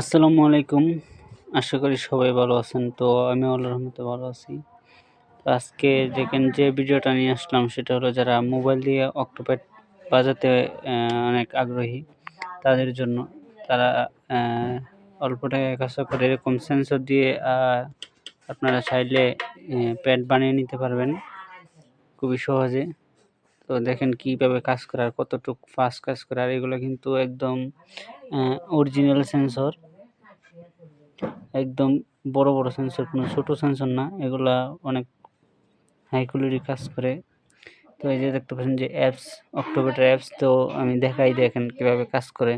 আসসালামু আলাইকুম। আশা করি সবাই ভালো আছেন। তো আমি আল্লাহর রহমতে ভালো আছি। তো আজকে দেখেন যে ভিডিওটা নিয়ে আসলাম সেটা হলো যারা মোবাইল দিয়ে অক্টোপ্যাড বাজাতে অনেক আগ্রহী, তাদের জন্য। তারা অল্প টাকায় কাজ করে এরকম সেন্সর দিয়ে আপনারা চাইলে প্যাড বানিয়ে নিতে পারবেন। খুবই সহজে। তো দেখেন কীভাবে কাজ করার কতটুকু ফাস্ট কাজ করার এগুলো কিন্তু একদম অরিজিনাল সেন্সর একদম বড় বড় সেন্সর কোনো ছোট সেন্সর না। এগুলা অনেক হাই কোয়ালিটি কাজ করে। তো এই যে দেখতে পাচ্ছেন যে অ্যাপস অক্টোবেটার অ্যাপস তো আমি দেখাই দেখেন কীভাবে কাজ করে।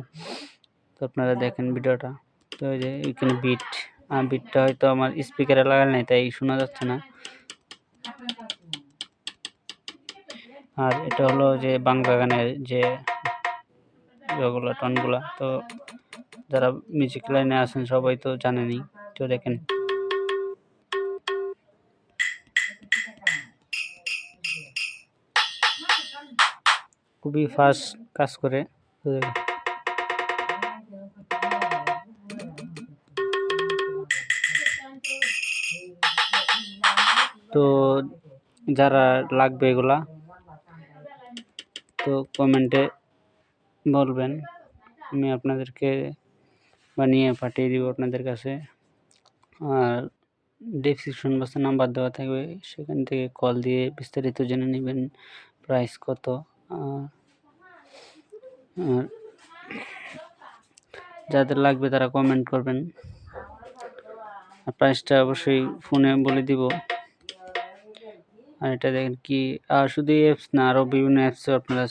তো আপনারা দেখেন ভিডিওটা। তো এই যে এখানে বিট বিটটা হয়তো আমার স্পিকারে লাগাল নাই, তাই শোনা যাচ্ছে না। আর এটা হলো যে বাংলা গানের যে ইয়েগুলো, টনগুলা তো যারা মিউজিক লাইনে আছেন সবাই তো জানেনই, তো দেখেন খুবই ফাস্ট কাজ করে। তো যারা লাগবে এগুলা তো কমেন্টে বলবেন। আমি আপনাদেরকে বানিয়ে পাঠিয়ে দিব আপনাদের কাছে। আর ডিসক্রিপশন বক্সে নাম্বার দেওয়া থাকবে। সেখান থেকে কল দিয়ে বিস্তারিত জেনে নেবেন প্রাইস কত। আর যাদের লাগবে তারা কমেন্ট করবেন। আর প্রাইসটা অবশ্যই ফোনে বলে দিব। আর এটা দেখেন কি শুধু অ্যাপস না আরও বিভিন্ন অ্যাপসও আপনারা